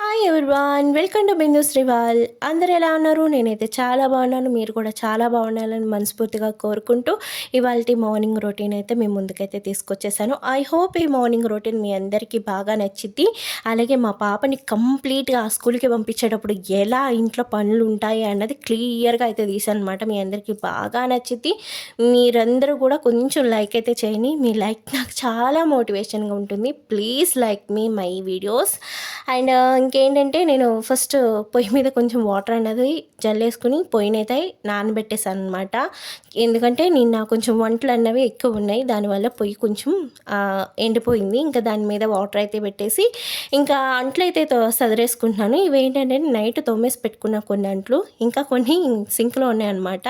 Hi everyone welcome to Bindu Srival అందరు ఎలా ఉన్నారు? నేనైతే చాలా బాగున్నాను. మీరు కూడా చాలా బాగుండాలని మనస్ఫూర్తిగా కోరుకుంటూ ఇవాళ మార్నింగ్ రొటీన్ అయితే మీ ముందుకైతే తీసుకొచ్చేసాను. ఐ హోప్ ఈ మార్నింగ్ రొటీన్ మీ అందరికీ బాగా నచ్చింది అలాగే మా పాపని కంప్లీట్గా ఆ స్కూల్కి పంపించేటప్పుడు ఎలా ఇంట్లో పనులు ఉంటాయి అన్నది క్లియర్గా అయితే తీసాను అనమాట మీ అందరికీ బాగా నచ్చింది మీరందరూ కూడా కొంచెం లైక్ అయితే చేయండి. మీ లైక్ నాకు చాలా మోటివేషన్గా ఉంటుంది. Please like me my videos and ఇంకేంటంటే నేను ఫస్ట్ పొయ్యి మీద కొంచెం వాటర్ అనేది జల్లేసుకుని పొయ్యినైతే నానబెట్టేసాను అనమాట ఎందుకంటే నిన్న కొంచెం వంటలు అన్నవి ఎక్కువ ఉన్నాయి. దానివల్ల పొయ్యి కొంచెం ఎండిపోయింది. ఇంకా దాని మీద వాటర్ అయితే పెట్టేసి ఇంకా అంట్లు అయితే సదిరేసుకుంటున్నాను. ఇవి ఏంటంటే నైట్ తోమేసి పెట్టుకున్న కొన్ని అంట్లు. ఇంకా కొన్ని సింక్లో ఉన్నాయన్నమాట.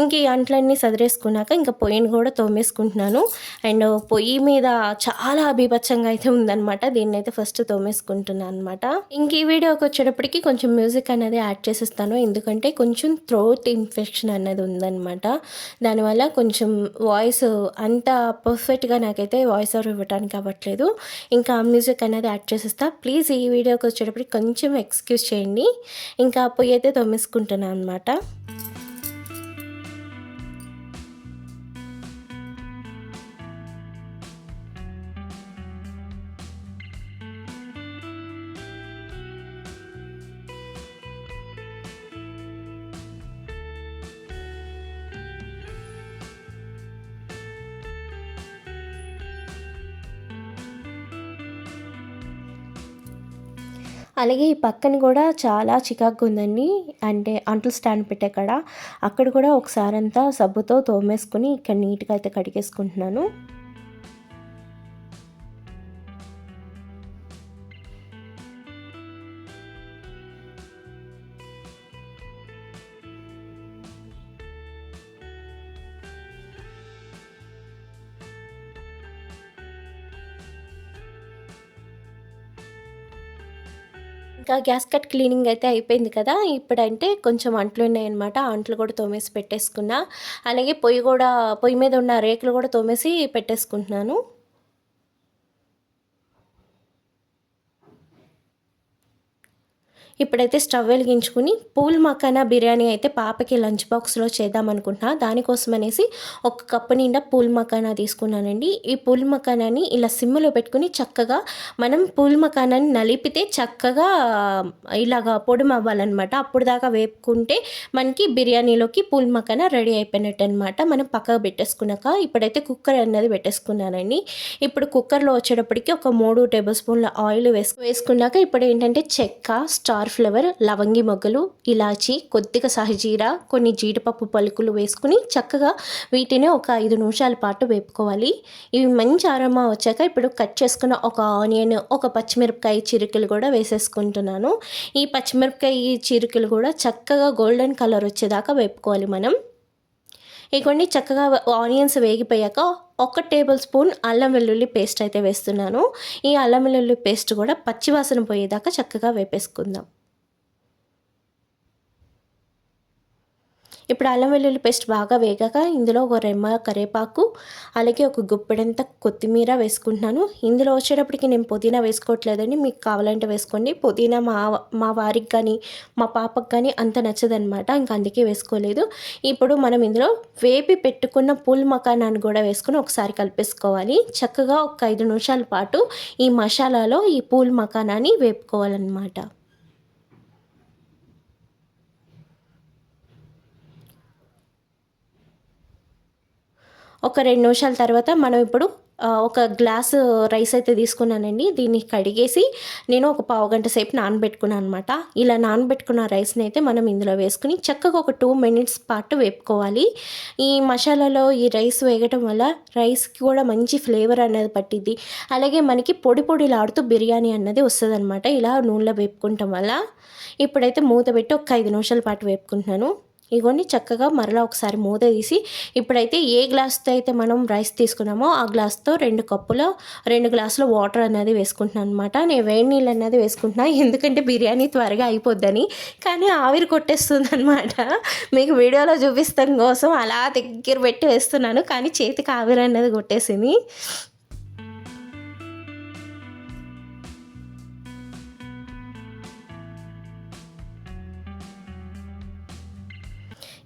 ఇంక ఈ అంట్లన్నీ సదిరేసుకున్నాక ఇంకా పొయ్యిని కూడా తోమేసుకుంటున్నాను. అండ్ పొయ్యి మీద చాలా అభిపచ్చంగా అయితే ఉందన్నమాట. దీన్ని అయితే ఫస్ట్ తోమేసుకుంటున్నాను. అనమాట ఇంక ఈ వీడియోకి వచ్చేటప్పటికి కొంచెం మ్యూజిక్ అనేది యాడ్ చేసేస్తాను. ఎందుకంటే కొంచెం థ్రోట్ ఇన్ఫెక్షన్ అనేది ఉందన్నమాట. దానివల్ల కొంచెం వాయిస్ అంత పర్ఫెక్ట్గా నాకైతే వాయిస్ ఓవర్ ఇవ్వడానికి అవ్వట్లేదు. ఇంకా మ్యూజిక్ అనేది యాడ్ చేసేస్తా. ప్లీజ్ ఈ వీడియోకి వచ్చేటప్పటికి కొంచెం ఎక్స్క్యూజ్ చేయండి. ఇంకా పొయ్యి అయితే తొమ్మేసుకుంటున్నాను అనమాట అలాగే ఈ పక్కన కూడా చాలా చికాకు ఉందండి. అంటే అంట్లు స్టాండ్ పెట్టే కాడ అక్కడ కూడా ఒకసారి అంతా సబ్బుతో తోమేసుకుని ఇక్కడ నీట్గా అయితే కడిగేసుకుంటున్నాను. ఇంకా గ్యాస్ కట్ క్లీనింగ్ అయితే అయిపోయింది కదా ఇప్పుడంటే కొంచెం అంట్లు ఉన్నాయన్నమాట. అంట్లు కూడా తోమేసి పెట్టేసుకున్నా. అలాగే పొయ్యి కూడా పొయ్యి మీద ఉన్న రేకులు కూడా తోమేసి పెట్టేసుకుంటున్నాను. ఇప్పుడైతే స్టవ్ వెలిగించుకుని పూల్ మకానా బిర్యానీ అయితే పాపకి లంచ్ బాక్స్లో చేద్దాం అనుకుంటున్నా. దానికోసం అనేసి ఒక కప్పు నిండా పూల్ మకానా తీసుకున్నానండి. ఈ పూల్ మకానాని ఇలా సిమ్లో పెట్టుకుని చక్కగా మనం పూల్ మకానాన్ని నలిపితే చక్కగా ఇలాగా పొడి అవ్వాలన్నమాట అప్పుడు దాకా వేపుకుంటే మనకి బిర్యానీలోకి పూల్ మకానా రెడీ అయిపోయినట్టు అనమాట మనం పక్కకు పెట్టేసుకున్నాక ఇప్పుడైతే కుక్కర్ అన్నది పెట్టేసుకున్నానండి. ఇప్పుడు కుక్కర్లో వచ్చేటప్పటికి ఒక మూడు టేబుల్ స్పూన్ల ఆయిల్ వేసుకు వేసుకున్నాక ఇప్పుడు ఏంటంటే చెక్క స్టార్ ఫ్లవర్ లవంగి మొగ్గలు ఇలాచి కొద్దిగా సహజీర కొన్ని జీడిపప్పు పలుకులు వేసుకుని చక్కగా వీటిని ఒక ఐదు నిమిషాల పాటు వేపుకోవాలి. ఇవి మంచి ఆరమ్మ వచ్చాక ఇప్పుడు కట్ చేసుకున్న ఒక ఆనియన్ ఒక పచ్చిమిరపకాయ చిరుకలు కూడా వేసేసుకుంటున్నాను. ఈ పచ్చిమిరపకాయ చిరుకలు కూడా చక్కగా గోల్డెన్ కలర్ వచ్చేదాకా వేపుకోవాలి మనం. ఇవన్నీ చక్కగా ఆనియన్స్ వేగిపోయాక ఒక టేబుల్ స్పూన్ అల్లం వెల్లుల్లి పేస్ట్ అయితే వేస్తున్నాను. ఈ అల్లం వెల్లుల్లి పేస్ట్ కూడా పచ్చివాసన పోయేదాకా చక్కగా వేపేసుకుందాం. ఇప్పుడు అల్లం వెల్లుల్లి పేస్ట్ బాగా వేగాక ఇందులో ఒక రెమ్మ కరేపాకు అలాగే ఒక గుప్పెడంత కొత్తిమీర వేసుకుంటున్నాను. ఇందులో వచ్చేటప్పటికి నేను పుదీనా వేసుకోవట్లేదండి. మీకు కావాలంటే వేసుకోండి. పుదీనా మా మా వారికి కానీ మా పాపకు కానీ అంత నచ్చదనమాట. ఇంకా అందుకే వేసుకోలేదు. ఇప్పుడు మనం ఇందులో వేపి పెట్టుకున్న పూల్ మకానాన్ని కూడా వేసుకుని ఒకసారి కలిపేసుకోవాలి. చక్కగా ఒక ఐదు నిమిషాల పాటు ఈ మసాలాలో ఈ పూల్ మకానాన్ని వేపుకోవాలన్నమాట. ఒక రెండు నిమిషాల తర్వాత మనం ఇప్పుడు ఒక గ్లాసు రైస్ అయితే తీసుకున్నానండి. దీన్ని కడిగేసి నేను ఒక పావు గంట సేపు నానబెట్టుకున్నాను అనమాట ఇలా నానబెట్టుకున్న రైస్ని అయితే మనం ఇందులో వేసుకుని చక్కగా ఒక టూ మినిట్స్ పాటు వేపుకోవాలి. ఈ మసాలాలో ఈ రైస్ వేగటం వల్ల రైస్కి కూడా మంచి ఫ్లేవర్ అనేది పట్టిద్ది. అలాగే మనకి పొడి పొడిలాడుతూ బిర్యానీ అన్నది వస్తుంది అనమాట ఇలా నూనెలో వేపుకుంటాం వల్ల. ఇప్పుడైతే మూత పెట్టి ఒక ఐదు నిమిషాల పాటు వేపుకుంటున్నాను. ఇవన్నీ చక్కగా మరలా ఒకసారి మూత తీసి ఇప్పుడైతే ఏ గ్లాస్తో అయితే మనం రైస్ తీసుకున్నామో ఆ గ్లాస్తో రెండు కప్పులో రెండు గ్లాసుల వాటర్ అనేది వేసుకుంటున్నాను అనమాట నేను వేడి నీళ్ళు అనేది వేసుకుంటున్నా ఎందుకంటే బిర్యానీ త్వరగా అయిపోద్దని. కానీ ఆవిరి కొట్టేస్తుంది అనమాట మీకు వీడియోలో చూపిస్తాం కోసం అలా దగ్గర పెట్టి వేస్తున్నాను కానీ చేతికి ఆవిరి అనేది కొట్టేసింది.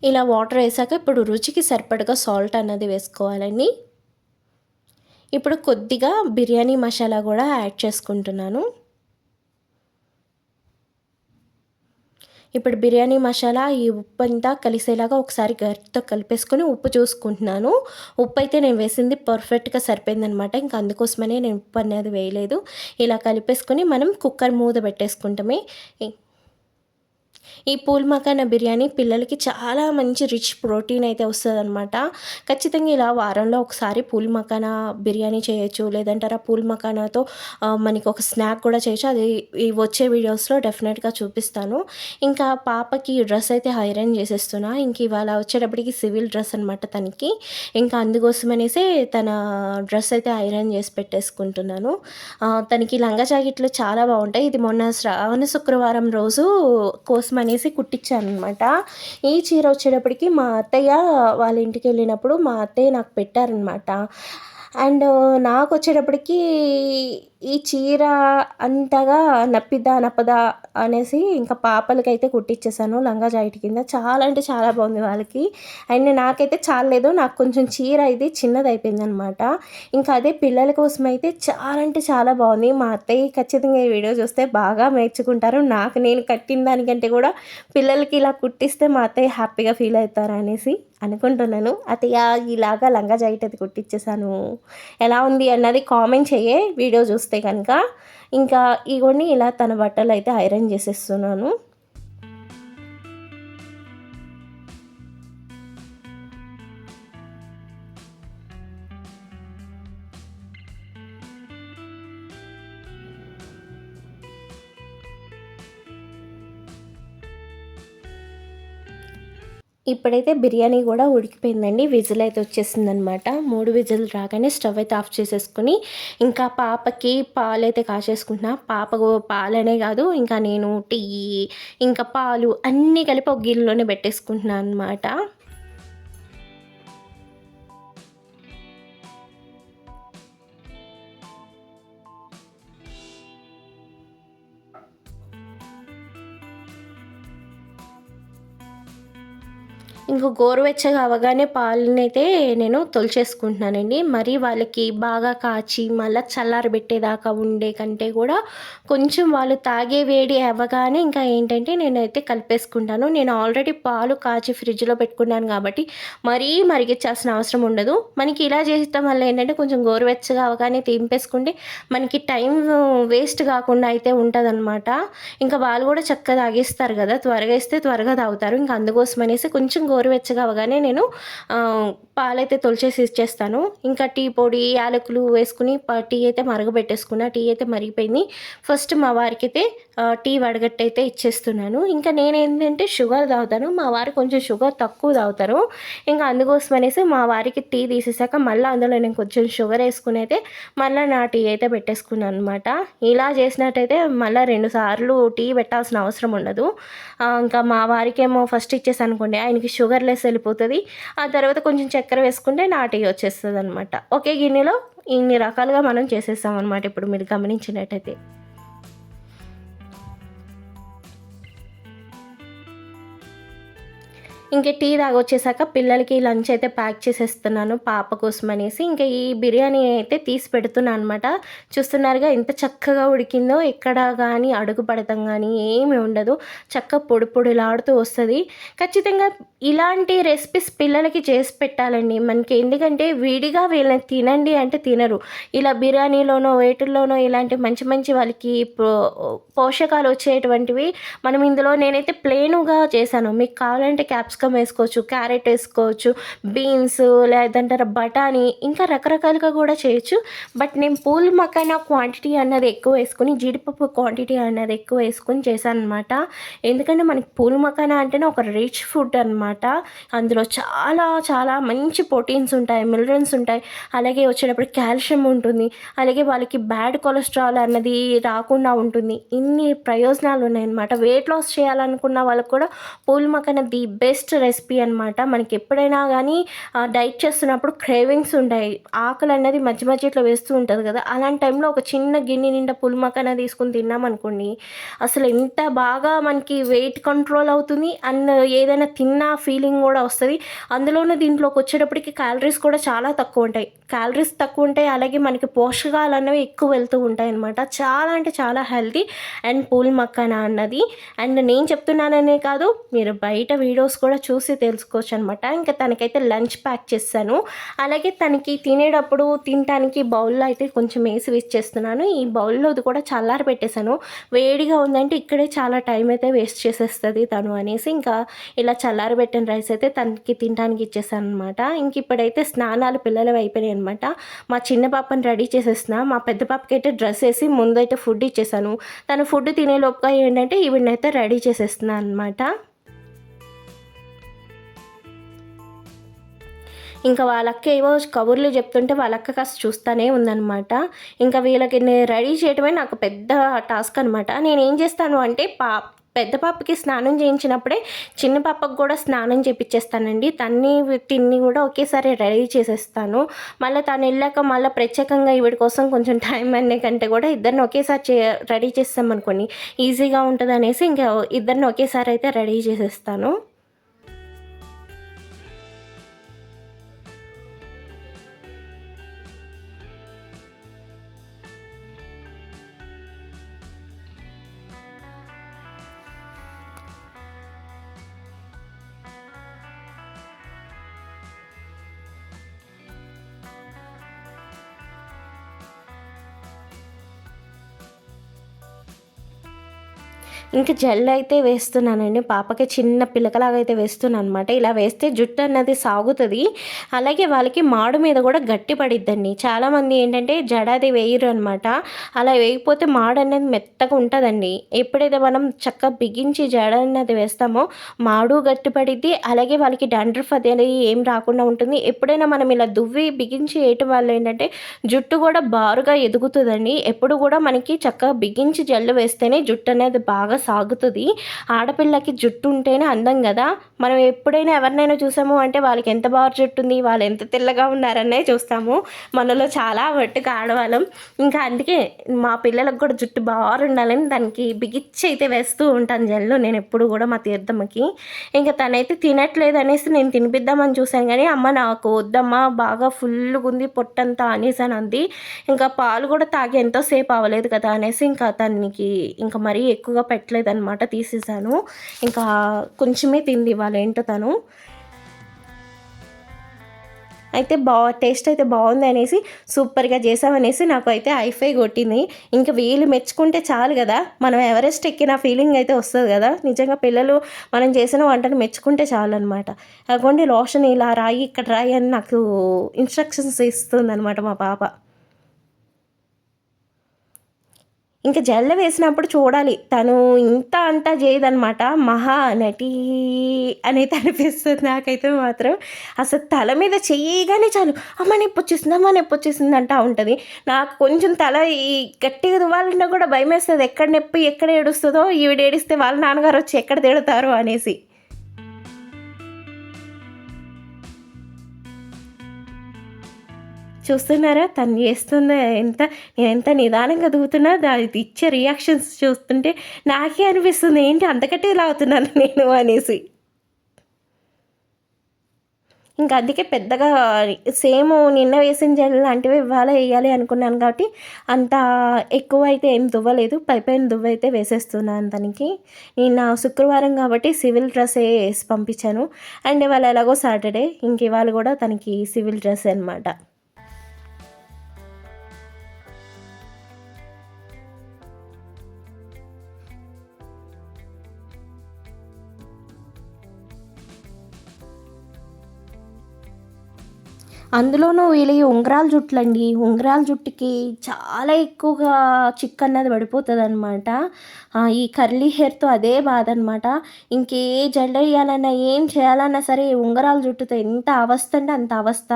ఇలా వాటర్ వేసాక ఇప్పుడు రుచికి సరిపడగా సాల్ట్ అన్నది వేసుకోవాలండి. ఇప్పుడు కొద్దిగా బిర్యానీ మసాలా కూడా యాడ్ చేసుకుంటున్నాను. ఇప్పుడు బిర్యానీ మసాలా ఈ ఉప్పు అంతా కలిసేలాగా ఒకసారి గరిటతో కలిపేసుకొని ఉప్పు చూసుకుంటున్నాను. ఉప్పు అయితే నేను వేసింది పర్ఫెక్ట్గా సరిపోయిందనమాట ఇంకా అందుకోసమనే నేను ఉప్పు అనేది వేయలేదు. ఇలా కలిపేసుకొని మనం కుక్కర్ మూత పెట్టేసుకుంటామే. ఈ పూల్ మకాన బిర్యానీ పిల్లలకి చాలా మంచి రిచ్ ప్రోటీన్ అయితే వస్తుంది అనమాట ఖచ్చితంగా ఇలా వారంలో ఒకసారి పూల్ మకానా బిర్యానీ చేయొచ్చు లేదంటారా పూల్ మకానాతో మనకి ఒక స్నాక్ కూడా చేయొచ్చు. అది ఈ వచ్చే వీడియోస్లో డెఫినెట్గా చూపిస్తాను. ఇంకా పాపకి డ్రెస్ అయితే ఐరన్ చేసేస్తున్నా. ఇంక ఇవాళ వచ్చేటప్పటికి సివిల్ డ్రెస్ అనమాట తనకి. ఇంకా అందుకోసం అనేసి తన డ్రెస్ అయితే ఐరన్ చేసి పెట్టేసుకుంటున్నాను. తనకి లంగా జాకెట్లు చాలా బాగుంటాయి. ఇది మొన్న శ్రావణ శుక్రవారం రోజు కోసం అనేసి కుట్టించాను అనమాట ఈ చీర వచ్చేటప్పటికి మా అత్తయ్య వాళ్ళ ఇంటికి వెళ్ళినప్పుడు మా అత్తయ్య నాకు పెట్టారనమాట. అండ్ నాకు వచ్చేటప్పటికి ఈ చీర అంతగా నప్పిద్దా నప్పదా అనేసి ఇంకా పాపలకైతే కుట్టించేసాను లంగా జాయిట్ కింద. చాలా అంటే చాలా బాగుంది వాళ్ళకి. అండ్ నాకైతే చాలలేదు నాకు కొంచెం చీర ఇది చిన్నది అయిపోయింది అనమాట ఇంకా అదే పిల్లల కోసం అయితే చాలా అంటే చాలా బాగుంది. మా అత్తయ్య ఖచ్చితంగా ఈ వీడియో చూస్తే బాగా మెచ్చుకుంటారు. నాకు నేను కట్టిన దానికంటే కూడా పిల్లలకి ఇలా కుట్టిస్తే మా అత్తయ్య హ్యాపీగా ఫీల్ అవుతారు అనేసి. అనుకుంటున్నాను. అతయ్య ఇలాగా లంగా జాకెట్ అది కుట్టించేసాను ఎలా ఉంది అన్నది కామెంట్ చెయ్యే వీడియో చూస్తే కనుక ఇంకా ఇవన్నీ ఇలా తన బట్టలు అయితే ఐరన్ చేసేస్తున్నాను. ఇప్పుడైతే బిర్యానీ కూడా ఉడికిపోయిందండి. విజిల్ అయితే వచ్చేసింది అనమాట మూడు విజిల్ రాగానే స్టవ్ అయితే ఆఫ్ చేసేసుకుని ఇంకా పాపకి పాలు అయితే కాచేసుకుంటున్నా పాపకు పాలనే కాదు ఇంకా నేను టీ ఇంకా పాలు అన్నీ కలిపి ఒక గిన్నెలోనే పెట్టేసుకుంటున్నాను అనమాట ఇంకో గోరువెచ్చగా అవగానే పాలని అయితే నేను తొలిచేసుకుంటున్నానండి. మరి వాళ్ళకి బాగా కాచి మళ్ళీ చల్లారబెట్టేదాకా ఉండే కంటే కూడా కొంచెం వాళ్ళు తాగే వేడి అవ్వగానే ఇంకా ఏంటంటే నేనైతే కలిపేసుకుంటాను. నేను ఆల్రెడీ పాలు కాచి ఫ్రిడ్జ్లో పెట్టుకున్నాను కాబట్టి మరీ మరిగించాల్సిన అవసరం ఉండదు. మనకి ఇలా చేస్తాం వల్ల ఏంటంటే కొంచెం గోరువెచ్చగా అవగానే తింపేసుకుంటే మనకి టైం వేస్ట్ కాకుండా అయితే ఉంటుంది ఇంకా వాళ్ళు కూడా చక్కగా తాగేస్తారు కదా త్వరగా ఇస్తే త్వరగా తాగుతారు. ఇంకా అందుకోసం అనేసి కొంచెం గోరువెచ్చగా అవగానే నేను పాలైతే తొలిచేసి ఇచ్చేస్తాను. ఇంకా టీ పొడి యాలకులు వేసుకుని టీ అయితే మరగబెట్టేసుకున్నా టీ అయితే మరిగిపోయింది. ఫస్ట్ మా వారికి అయితే టీ వడగట్టి అయితే ఇచ్చేస్తున్నాను. ఇంకా నేను ఏంటంటే షుగర్ తాగుతాను. మా వారు కొంచెం షుగర్ తక్కువ తాగుతారు. ఇంకా అందుకోసం అనేసి మా వారికి టీ తీసేసాక మళ్ళీ అందులో నేను కొంచెం షుగర్ వేసుకుని అయితే మళ్ళీ నా టీ అయితే పెట్టేసుకున్నాను అనమాట ఇలా చేసినట్టయితే మళ్ళీ రెండు సార్లు టీ పెట్టాల్సిన అవసరం ఉండదు. ఇంకా మా వారికి ఏమో ఫస్ట్ ఇచ్చేసి అనుకోండి. ఆయనకి షుగర్ లెస్ వెళ్ళిపోతుంది. ఆ తర్వాత కొంచెం చక్కెర వేసుకుంటే నాటి వచ్చేస్తుంది అనమాట ఒకే గిన్నెలో ఇన్ని రకాలుగా మనం చేసేస్తాం అనమాట ఇప్పుడు మీరు గమనించినట్టయితే. ఇంకా టీ తాగొచ్చేసాక పిల్లలకి లంచ్ అయితే ప్యాక్ చేసేస్తున్నాను పాప కోసం అనేసి. ఇంకా ఈ బిర్యానీ అయితే తీసి పెడుతున్నాను అనమాట చూస్తున్నారుగా ఎంత చక్కగా ఉడికిందో ఎక్కడ కానీ అడుగు పడతాం కానీ ఏమి ఉండదు. చక్క పొడి పొడిలాడుతూ వస్తుంది. ఖచ్చితంగా ఇలాంటి రెసిపీస్ పిల్లలకి చేసి పెట్టాలండి. మనకి ఎందుకంటే విడిగా వీళ్ళని తినండి అంటే తినరు. ఇలా బిర్యానీలోనో వేటిల్లోనో ఇలాంటి మంచి మంచి వాళ్ళకి పోషకాలు వచ్చేటువంటివి మనం ఇందులో నేనైతే ప్లేనుగా చేశాను. మీకు కావాలంటే క్యాప్స్ క్యాప్సికమ్ వేసుకోవచ్చు క్యారెట్ వేసుకోవచ్చు బీన్స్ లేదంటారా బఠానీ ఇంకా రకరకాలుగా కూడా చేయొచ్చు. బట్ నేను పూల్ మకానా క్వాంటిటీ అన్నది ఎక్కువ వేసుకొని జీడిపప్పు క్వాంటిటీ అన్నది ఎక్కువ వేసుకొని చేశాను అనమాట ఎందుకంటే మనకి పూల్ మకానా అంటేనే ఒక రిచ్ ఫుడ్ అనమాట అందులో చాలా చాలా మంచి ప్రోటీన్స్ ఉంటాయి మినరల్స్ ఉంటాయి. అలాగే వచ్చేటప్పుడు కాల్షియం ఉంటుంది. అలాగే వాళ్ళకి బ్యాడ్ కొలెస్ట్రాల్ అన్నది రాకుండా ఉంటుంది. ఇన్ని ప్రయోజనాలు ఉన్నాయన్నమాట. వెయిట్ లాస్ చేయాలనుకున్న వాళ్ళకి కూడా phool makhana the best best recipe అనమాట మనకి ఎప్పుడైనా కానీ డైట్ చేస్తున్నప్పుడు క్రేవింగ్స్ ఉంటాయి. ఆకలి అనేది మధ్య మధ్య ఇట్లా వేస్తూ ఉంటుంది కదా. అలాంటి టైంలో ఒక చిన్న గిన్నె నిండా పులిమకన తీసుకుని తిన్నామనుకోండి అసలు ఎంత బాగా మనకి వెయిట్ కంట్రోల్ అవుతుంది అండ్ ఏదైనా తిన్న ఫీలింగ్ కూడా వస్తుంది. అందులోనూ దీంట్లోకి వచ్చేటప్పటికి క్యాలరీస్ కూడా చాలా తక్కువ ఉంటాయి. క్యాలరీస్ తక్కువ ఉంటాయి. అలాగే మనకి పోషకాలు అనేవి ఎక్కువ వెళ్తూ ఉంటాయి అనమాట చాలా అంటే చాలా హెల్తీ అండ్ పూల్ మక్కన అన్నది. అండ్ నేను చెప్తున్నాననే కాదు మీరు బయట వీడియోస్ కూడా చూసి తెలుసుకోవచ్చు అనమాట ఇంకా తనకైతే లంచ్ ప్యాక్ చేస్తాను అలాగే తనకి తినేటప్పుడు తినడానికి బౌల్లో అయితే కొంచెం వేసి ఇచ్చేస్తున్నాను ఈ బౌల్లో అది కూడా చల్లారి పెట్టేశాను. వేడిగా ఉందంటే ఇక్కడే చాలా టైం అయితే వేస్ట్ చేసేస్తుంది తను అనేసి ఇంకా ఇలా చల్లారి పెట్టిన రైస్ అయితే తనకి తినడానికి ఇచ్చేసాను అనమాట ఇంక ఇప్పుడైతే స్నానాలు పిల్లలు అయిపోయినాయి అనమాట మా చిన్న పాపని రెడీ చేసేస్తున్నా. మా పెద్ద పాపకి అయితే డ్రెస్ వేసి ముందైతే ఫుడ్ ఇచ్చేసాను తను ఫుడ్ తినే లోపుగా ఏంటంటే ఈవిడనైతే రెడీ చేసేస్తున్నాను అనమాట ఇంకా వాళ్ళక్క ఏవో కబుర్లు చెప్తుంటే వాళ్ళక్క కాస్త చూస్తూనే ఉందనమాట ఇంకా వీళ్ళకి నేను రెడీ చేయడమే నాకు పెద్ద టాస్క్ అనమాట నేను ఏం చేస్తాను అంటే పా పెద్ద పాపకి స్నానం చేయించినప్పుడే చిన్న పాపకు కూడా స్నానం చేపించేస్తానండి తన్ని తిన్ని కూడా ఒకేసారి రెడీ చేసేస్తాను. మళ్ళీ తను వెళ్ళాక మళ్ళీ ప్రత్యేకంగా ఈవిడ కోసం కొంచెం టైం అనే కంటే కూడా ఇద్దరిని ఒకేసారి చే రెడీ చేస్తామనుకోండి ఈజీగా ఉంటుంది అనేసి ఇంకా ఇద్దరిని ఒకేసారి అయితే రెడీ చేసేస్తాను. ఇంకా జెల్ అయితే వేస్తున్నానండి. పాపకి చిన్న పిల్లకలాగా అయితే వేస్తున్నాను అనమాట ఇలా వేస్తే జుట్టు అన్నది సాగుతుంది. అలాగే వాళ్ళకి మాడు మీద కూడా గట్టి పడిద్దండి. చాలామంది ఏంటంటే జడాది వేయరు అనమాట అలా వేయకపోతే మాడు అనేది మెత్తగా ఉంటుందండి. ఎప్పుడైతే మనం చక్కగా బిగించి జడ అన్నది వేస్తామో మాడు గట్టి పడిద్ది. అలాగే వాళ్ళకి డండ్రఫ్ అది అనేది ఏం రాకుండా ఉంటుంది. ఎప్పుడైనా మనం ఇలా దువ్వి బిగించి వేయటం వల్ల ఏంటంటే జుట్టు కూడా బారుగా ఎదుగుతుందండి. ఎప్పుడు కూడా మనకి చక్కగా బిగించి జల్లు వేస్తేనే జుట్టు అనేది బాగా సాగుతుంది. ఆడపిల్లకి జుట్టు ఉంటేనే అందం కదా. మనం ఎప్పుడైనా ఎవరినైనా చూసాము అంటే వాళ్ళకి ఎంత బాగా జుట్టు ఉంది వాళ్ళు ఎంత తెల్లగా ఉన్నారనే చూస్తాము. మనలో చాలా వట్టుగా ఆడవాళ్ళం. ఇంకా అందుకే మా పిల్లలకు కూడా జుట్టు బాగా ఉండాలని దానికి బిగిచ్చి అయితే వేస్తూ ఉంటాను జల్లు నేను ఎప్పుడు కూడా మా తీర్థమ్మకి. ఇంకా తనైతే తినట్లేదు అనేసి నేను తినిపిద్దామని చూశాను కానీ అమ్మ నాకు వద్దమ్మా బాగా ఫుల్గా ఉంది పొట్టంతా అనేసి అని అంది. ఇంకా పాలు కూడా తాగి ఎంతోసేపు అవ్వలేదు కదా అనేసి ఇంకా తనకి ఇంకా మరీ ఎక్కువగా పెట్టి పెట్టలేదు అనమాట తీసేసాను. ఇంకా కొంచెమే తింది వాళ్ళు ఏంటో తను. అయితే బా టేస్ట్ అయితే బాగుంది అనేసి సూపర్గా చేసామనేసి నాకు అయితే ఐఫై కొట్టింది. ఇంకా వీళ్ళు మెచ్చుకుంటే చాలు కదా మనం ఎవరెస్ట్ ఎక్కిన ఫీలింగ్ అయితే వస్తుంది కదా. నిజంగా పిల్లలు మనం చేసిన వంటను మెచ్చుకుంటే చాలు అనమాట కాకుండా లోషన్ ఇలా రాయి ఇక్కడ రాయి అని నాకు ఇన్స్ట్రక్షన్స్ ఇస్తుంది అనమాట మా పాప. ఇంకా జల్ల వేసినప్పుడు చూడాలి. తను ఇంత అంతా చేయదనమాట మహా నటి అనేది అనిపిస్తుంది నాకైతే మాత్రం. అసలు తల మీద చేయగానే చాలు. అమ్మ నొప్పి వచ్చేసింది అమ్మ నొప్పి వచ్చేసింది అంటా ఉంటుంది. నాకు కొంచెం తల ఈ గట్టిగా దువ్వాలంటే కూడా భయం వేస్తుంది ఎక్కడ నొప్పి ఎక్కడ ఏడుస్తుందో. ఈవిడ ఏడిస్తే వాళ్ళ నాన్నగారు వచ్చి ఎక్కడ తిడతారు అనేసి. చూస్తున్నారా? తను చేస్తున్న ఎంత నేను ఎంత నిదానంగా దిగుతున్నా అది ఇచ్చే రియాక్షన్స్ చూస్తుంటే నాకే అనిపిస్తుంది ఏంటి అంతకంటే ఇలా అవుతున్నాను నేను? అనేసి. ఇంకా అందుకే పెద్దగా సేమ్ నిన్న వేసిన జల్లు లాంటివి ఇవ్వాలా వేయాలి అనుకున్నాను కాబట్టి అంత ఎక్కువ అయితే ఏం దువ్వలేదు. పై పైన దువ్వ అయితే వేసేస్తున్నాను తనకి. నిన్న శుక్రవారం కాబట్టి సివిల్ డ్రెస్ వేసి పంపించాను. అండ్ ఇవాళ ఎలాగో సాటర్డే. ఇంక ఇవాళ కూడా తనకి సివిల్ డ్రెస్ అనమాట అందులోనూ వీళ్ళ ఉంగరాల జుట్లండి. ఉంగరాల జుట్టుకి చాలా ఎక్కువగా చిక్ అన్నది పడిపోతుంది అనమాట ఈ కర్లీ హెయిర్తో అదే బాధ అనమాట ఇంకే జడ వేయాలన్నా ఏం చేయాలన్నా సరే ఉంగరాల జుట్టుతో ఎంత అవస్థ అంటే అంత అవస్థ.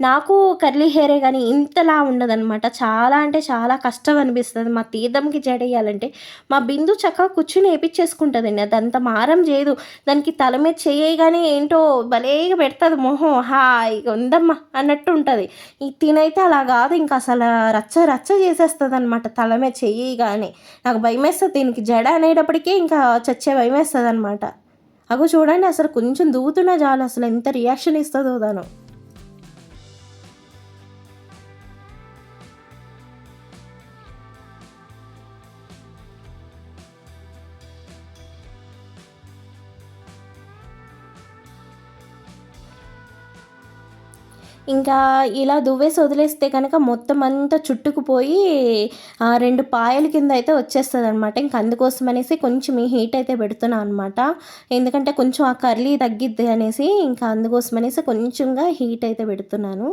నాకు కర్లీ హెయిరే కానీ ఇంతలా ఉండదన్నమాట. చాలా అంటే చాలా కష్టం అనిపిస్తుంది మా తీర్థంకి జడ వేయాలంటే మా బిందు చక్కగా కూర్చుని వేపించేసుకుంటుందండి అది అంత మారం చేయదు. దానికి తల మీద చేయగానే ఏంటో భలేగా పెడుతుంది మొహం. హాయిగా ఉందమ్మా. అన్నట్టు ఉంటుంది ఈ తినైతే అలా కాదు ఇంకా అసలు రచ్చ రచ్చ చేసేస్తుంది అనమాట తల మీద కానీ నాకు భయం వేస్తుంది దీనికి జడ అనేటప్పటికీ ఇంకా చచ్చే భయం వేస్తుంది అనమాట అగో చూడండి అసలు కొంచెం దూతున్నా చాలు అసలు ఎంత రియాక్షన్ ఇస్తుందో దాను ఇంకా ఇలా దువ్వేసి వదిలేస్తే కనుక మొత్తం అంతా చుట్టుకుపోయి రెండు పాయల కింద అయితే వచ్చేస్తుంది అనమాట ఇంక అందుకోసం అనేసి కొంచెం హీట్ అయితే పెడుతున్నాను అనమాట ఎందుకంటే కొంచెం ఆ కర్లీ తగ్గిద్ది అనేసి ఇంకా అందుకోసం అనేసి కొంచెంగా హీట్ అయితే పెడుతున్నాను.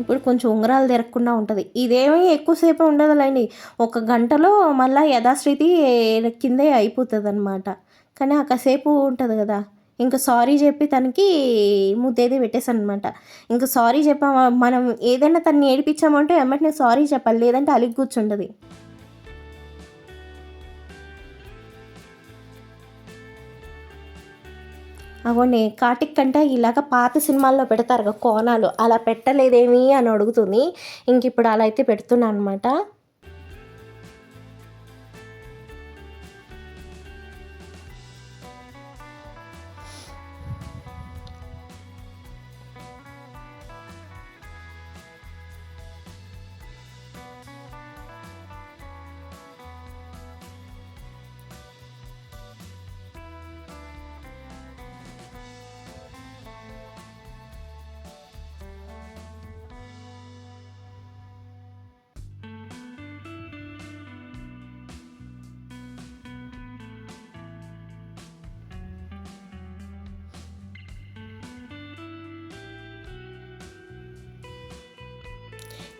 ఇప్పుడు కొంచెం ఉంగరాలు తిరగకుండా ఉంటుంది. ఇదేమీ ఎక్కువసేపు ఉండదులేండి. ఒక గంటలో మళ్ళీ యథాస్థితి కిందే అయిపోతుంది అనమాట కానీ కాసేపు ఉంటుంది కదా. ఇంకా సారీ చెప్పి తనకి ముద్దేది పెట్టేసాను అనమాట ఇంకా సారీ చెప్పా మనం ఏదైనా తను ఏడిపించామంటే వెంటనే సారీ చెప్పాలి. లేదంటే అలిగి కూర్చుంటుంది. అవునే కాటిక్ కంటే ఇలాగ పాత సినిమాల్లో పెడతారు కోణాలు. అలా పెట్టలేదేమి అని అడుగుతుంది. ఇంక ఇప్పుడు అలా అయితే పెడుతున్నాను అనమాట.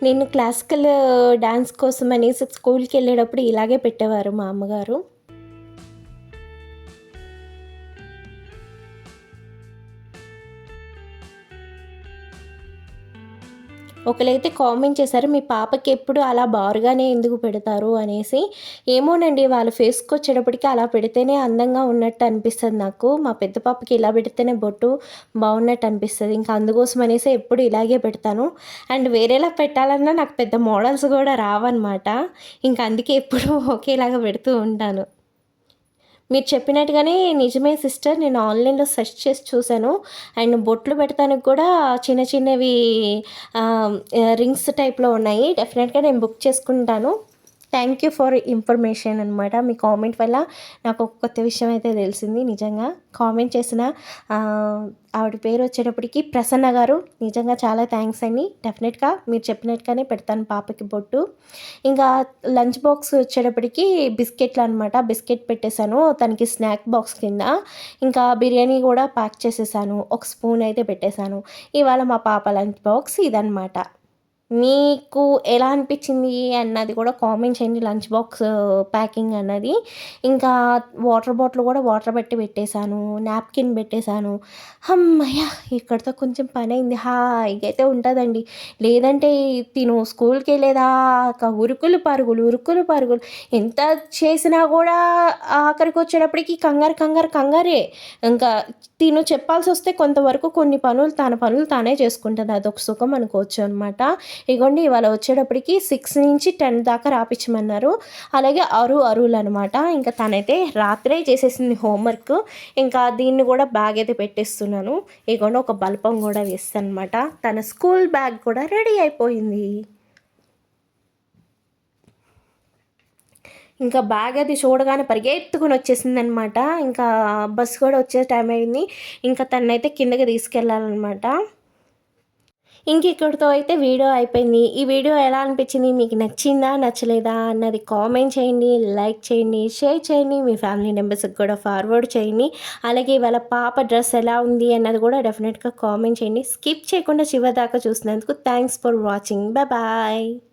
నేను క్లాసికల్ డ్యాన్స్ uh, కోసం అనేసి స్కూల్కి వెళ్ళేటప్పుడు ఇలాగే పెట్టేవారు మా అమ్మగారు. ఒకరైతే కామెంట్ చేశారు మీ పాపకి ఎప్పుడు అలా బారుగానే ఎందుకు పెడతారు? అనేసి. ఏమోనండి వాళ్ళ ఫేస్కి వచ్చేటప్పటికి అలా పెడితేనే అందంగా ఉన్నట్టు అనిపిస్తుంది నాకు. మా పెద్ద పాపకి ఇలా పెడితేనే బొట్టు బాగున్నట్టు అనిపిస్తుంది. ఇంకా అందుకోసం అనేసి ఎప్పుడు ఇలాగే పెడతాను. అండ్ వేరేలా పెట్టాలన్నా నాకు పెద్ద మోడల్స్ కూడా రావన్నమాట. ఇంకా అందుకే ఎప్పుడు ఒకేలాగా పెడుతూ ఉంటాను. మీరు చెప్పినట్టుగానే నిజమే సిస్టర్ నేను ఆన్లైన్లో సెర్చ్ చేసి చూశాను. అండ్ బొట్లు పెడతానికి కూడా చిన్న చిన్నవి రింగ్స్ టైప్లో ఉన్నాయి. డెఫినెట్గా నేను బుక్ చేసుకుంటాను. థ్యాంక్ యూ ఫర్ ఇన్ఫర్మేషన్ అనమాట మీ కామెంట్ వల్ల నాకు ఒక కొత్త విషయం అయితే తెలిసింది. నిజంగా కామెంట్ చేసిన ఆవిడ పేరు వచ్చేటప్పటికి ప్రసన్న గారు. నిజంగా చాలా థ్యాంక్స్ అని డెఫినెట్గా మీరు చెప్పినట్టుగానే పెడతాను పాపకి బొట్టు. ఇంకా లంచ్ బాక్స్ వచ్చేటప్పటికి బిస్కెట్లు అనమాట బిస్కెట్ పెట్టేశాను. తనకి స్నాక్ బాక్స్ కింద. ఇంకా బిర్యానీ కూడా ప్యాక్ చేసేసాను. ఒక స్పూన్ అయితే పెట్టేశాను. ఇవాళ మా పాప లంచ్ బాక్స్ ఇదనమాట మీకు ఎలా అనిపించింది అన్నది కూడా కామెంట్ చేయండి. లంచ్ బాక్స్ ప్యాకింగ్ అన్నది. ఇంకా వాటర్ బాటిల్ కూడా వాటర్ పెట్టి పెట్టేశాను. నాప్కిన్ పెట్టేశాను. అమ్మయ్య ఇక్కడితో కొంచెం పని అయింది. హాయిగా అయితే ఉంటుందండి. లేదంటే తిను స్కూల్కి వెళ్ళేదాకా ఉరుకులు పరుగులు ఉరుకులు పరుగులు. ఎంత చేసినా కూడా ఆఖరికి వచ్చేటప్పటికి కంగారు కంగారు కంగారే. ఇంకా తిను చెప్పాల్సి వస్తే కొంతవరకు కొన్ని పనులు తన పనులు తానే చేసుకుంటుంది. అదొక సుఖం అనుకోవచ్చు అనమాట ఇగోండి ఇవాళ వచ్చేటప్పటికి సిక్స్ నుంచి టెన్ దాకా రాపించమన్నారు అలాగే అరు అరువులు అనమాట ఇంకా తనైతే రాత్రే చేసేసింది హోంవర్క్ ఇంకా దీన్ని కూడా బ్యాగ్ అయితే పెట్టేస్తున్నాను. ఇగోండి ఒక బల్పం కూడా వేస్తాను అనమాట తన స్కూల్ బ్యాగ్ కూడా రెడీ అయిపోయింది. ఇంకా బ్యాగ్ అది చూడగానే పరిగెత్తుకుని వచ్చేసింది అనమాట ఇంకా బస్సు కూడా వచ్చే టైం అయింది. ఇంకా తనైతే కిందకి తీసుకెళ్ళాలన్నమాట. ఇంక ఇక్కడితో అయితే వీడియో అయిపోయింది. ఈ వీడియో ఎలా అనిపించింది? మీకు నచ్చిందా? నచ్చలేదా? అన్నది కామెంట్ చేయండి లైక్ చేయండి షేర్ చేయండి మీ ఫ్యామిలీ మెంబర్స్కి కూడా ఫార్వర్డ్ చేయండి. అలాగే వాళ్ళ పాప డ్రెస్ ఎలా ఉంది అన్నది కూడా డెఫినెట్గా కామెంట్ చేయండి. స్కిప్ చేయకుండా చివరి దాకా చూసినందుకు థ్యాంక్స్ ఫర్ వాచింగ్. బాయ్.